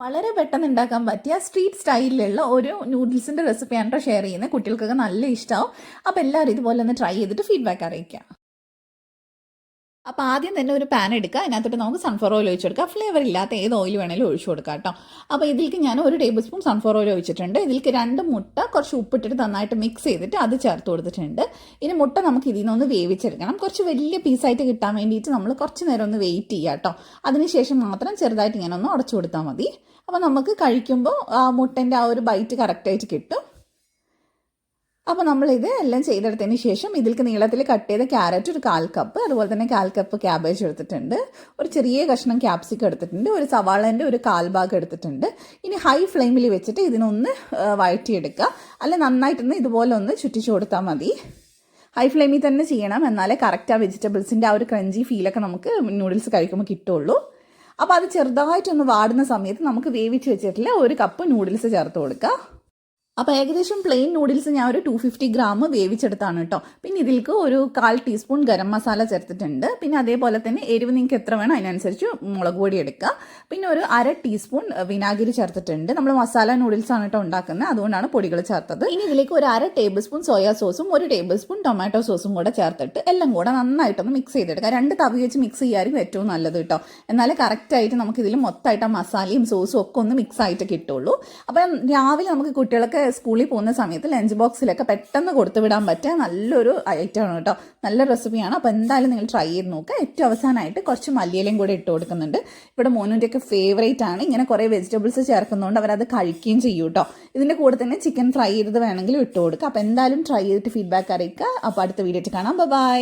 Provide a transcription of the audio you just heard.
വളരെ പെട്ടെന്ന് ഉണ്ടാക്കാൻ പറ്റിയ സ്ട്രീറ്റ് സ്റ്റൈലിലുള്ള ഒരു നൂഡിൽസിന്റെ റെസിപ്പിയാണ് ഷെയർ ചെയ്യുന്നത്. കുട്ടികൾക്കൊക്കെ നല്ല ഇഷ്ടമാവും അപ്പോൾ എല്ലാവരും ഇതുപോലെ ഒന്ന് ട്രൈ ചെയ്തിട്ട് ഫീഡ്ബാക്ക് അറിയിക്കാം അപ്പോൾ ആദ്യം തന്നെ ഒരു പാൻ എടുക്കുക. അതിനകത്തോട്ട് നമുക്ക് സൺഫ്ലവർ ഓയിൽ ഒഴിച്ചു കൊടുക്കുക ഫ്ലേവർ ഇല്ലാത്ത ഏത് ഓയിൽ വേണേലും ഒഴിച്ചു കൊടുക്കുക കേട്ടോ. അപ്പോൾ ഇതിലേക്ക് ഞാൻ ഒരു ടേബിൾ സ്പൂൺ സൺഫ്ലവർ ഓയിൽ ഒഴിച്ചിട്ടുണ്ട്. ഇതിലേക്ക് രണ്ട് മുട്ട കുറച്ച് ഉപ്പിട്ടിട്ട് നന്നായിട്ട് മിക്സ് ചെയ്തിട്ട് അത് ചേർത്ത് കൊടുത്തിട്ടുണ്ട്. ഇനി മുട്ട നമുക്ക് ഇതിൽ നിന്നൊന്ന് വേവിച്ചെടുക്കണം. കുറച്ച് വലിയ പീസായിട്ട് കിട്ടാൻ വേണ്ടിയിട്ട് നമ്മൾ കുറച്ച് നേരം ഒന്ന് വെയിറ്റ് ചെയ്യുക കേട്ടോ. അതിനുശേഷം മാത്രം ചെറുതായിട്ട് ഇങ്ങനെ ഒന്ന് ഉടച്ചു കൊടുത്താൽ മതി. അപ്പോൾ നമുക്ക് കഴിക്കുമ്പോൾ ആ മുട്ടന്റെ ആ ഒരു ബൈറ്റ് കറക്റ്റായിട്ട് കിട്ടും. അപ്പോൾ നമ്മളിത് എല്ലാം ചെയ്തെടുത്തതിന് ശേഷം ഇതിൽക്ക് നീളത്തിൽ കട്ട് ചെയ്ത ക്യാരറ്റ് ഒരു കാൽ കപ്പ് അതുപോലെ തന്നെ കാൽ കപ്പ് ക്യാബേജ് എടുത്തിട്ടുണ്ട്. ഒരു ചെറിയ കഷ്ണം ക്യാപ്സിക്കം എടുത്തിട്ടുണ്ട്. ഒരു സവാളേന്റെ ഒരു കാൽ ഭാഗം എടുത്തിട്ടുണ്ട്. ഇനി ഹൈ ഫ്ലെയിമിൽ വെച്ചിട്ട് ഇതിനൊന്ന് വഴറ്റിയെടുക്കുക. അല്ല നന്നായിട്ടൊന്ന് ഇതുപോലെ ഒന്ന് ചുറ്റിച്ചു കൊടുത്താൽ മതി. ഹൈ ഫ്ലെയിമിൽ തന്നെ ചെയ്യണം. എന്നാലേ കറക്റ്റ് ആ വെജിറ്റബിൾസിന്റെ ആ ഒരു ക്രഞ്ചി ഫീലൊക്കെ നമുക്ക് നൂഡിൽസ് കഴിക്കുമ്പോൾ കിട്ടുള്ളൂ. അപ്പോൾ അത് ചെറുതായിട്ടൊന്ന് വാടുന്ന സമയത്ത് നമുക്ക് വേവിച്ച് വെച്ചിട്ടില്ല ഒരു കപ്പ് നൂഡിൽസ് ചേർത്ത് കൊടുക്കുക. അപ്പോൾ ഏകദേശം പ്ലെയിൻ നൂഡിൽസ് ഞാൻ ഒരു ടു ഫിഫ്റ്റി ഗ്രാം വേവിച്ചെടുത്താണ് കേട്ടോ പിന്നെ ഇതിലേക്ക് ഒരു കാൽ ടീസ്പൂൺ ഗരം മസാല ചേർത്തിട്ടുണ്ട്. പിന്നെ അതേപോലെ തന്നെ എരിവ് നിങ്ങൾക്ക് എത്ര വേണം അതിനനുസരിച്ച് മുളക് പൊടി എടുക്കുക പിന്നെ ഒരു അര ടീസ്പൂൺ വിനാഗിരി ചേർത്തിട്ടുണ്ട്. നമ്മൾ മസാല നൂഡിൽസ് ആണ് കേട്ടോ ഉണ്ടാക്കുന്നത്. അതുകൊണ്ടാണ് പൊടികൾ ചേർത്തത്. ഇനി ഇതിലേക്ക് ഒരു അര ടേബിൾ സ്പൂൺ സോയാ സോസും ഒരു ടേബിൾ സ്പൂൺ ടൊമാറ്റോ സോസും കൂടെ ചേർത്തിട്ട് എല്ലാം കൂടെ നന്നായിട്ടൊന്ന് മിക്സ് ചെയ്തെടുക്കുക രണ്ട് തവി വെച്ച് മിക്സ് ചെയ്യായിരിക്കും ഏറ്റവും നല്ലത് കേട്ടോ എന്നാൽ കറക്റ്റായിട്ട് നമുക്ക് ഇതിൽ മൊത്തമായിട്ട് ആ മസാലയും സോസും ഒക്കെ ഒന്ന് മിക്സ് ആയിട്ട് കിട്ടുള്ളൂ. അപ്പം രാവിലെ നമുക്ക് കുട്ടികളൊക്കെ സ്കൂളിൽ പോകുന്ന സമയത്ത് ലഞ്ച് ബോക്സിലൊക്കെ പെട്ടെന്ന് കൊടുത്തു വിടാൻ പറ്റിയ നല്ലൊരു ഐറ്റമാണ് കേട്ടോ. നല്ല റെസിപ്പിയാണ് അപ്പോൾ എന്തായാലും നിങ്ങൾ ട്രൈ ചെയ്ത് നോക്കുക ഏറ്റവും അവസാനമായിട്ട് കുറച്ച് മല്ലിയിലയും കൂടെ ഇട്ട് കൊടുക്കുന്നുണ്ട്. ഇവിടെ മോനുന്റെയൊക്കെ ഫേവറേറ്റ് ആണ്. ഇങ്ങനെ കുറേ വെജിറ്റബിൾസ് ചേർക്കുന്നതുകൊണ്ട് അവരത് കഴിക്കുകയും ചെയ്യും കേട്ടോ. ഇതിന്റെ കൂടെ തന്നെ ചിക്കൻ ഫ്രൈ ചെയ്തത് വേണമെങ്കിലും ഇട്ട് കൊടുക്കുക അപ്പോൾ എന്തായാലും ട്രൈ ചെയ്തിട്ട് ഫീഡ്ബാക്ക് അറിയിക്കുക. അപ്പോൾ അടുത്ത വീഡിയോ കാണാം. ബൈ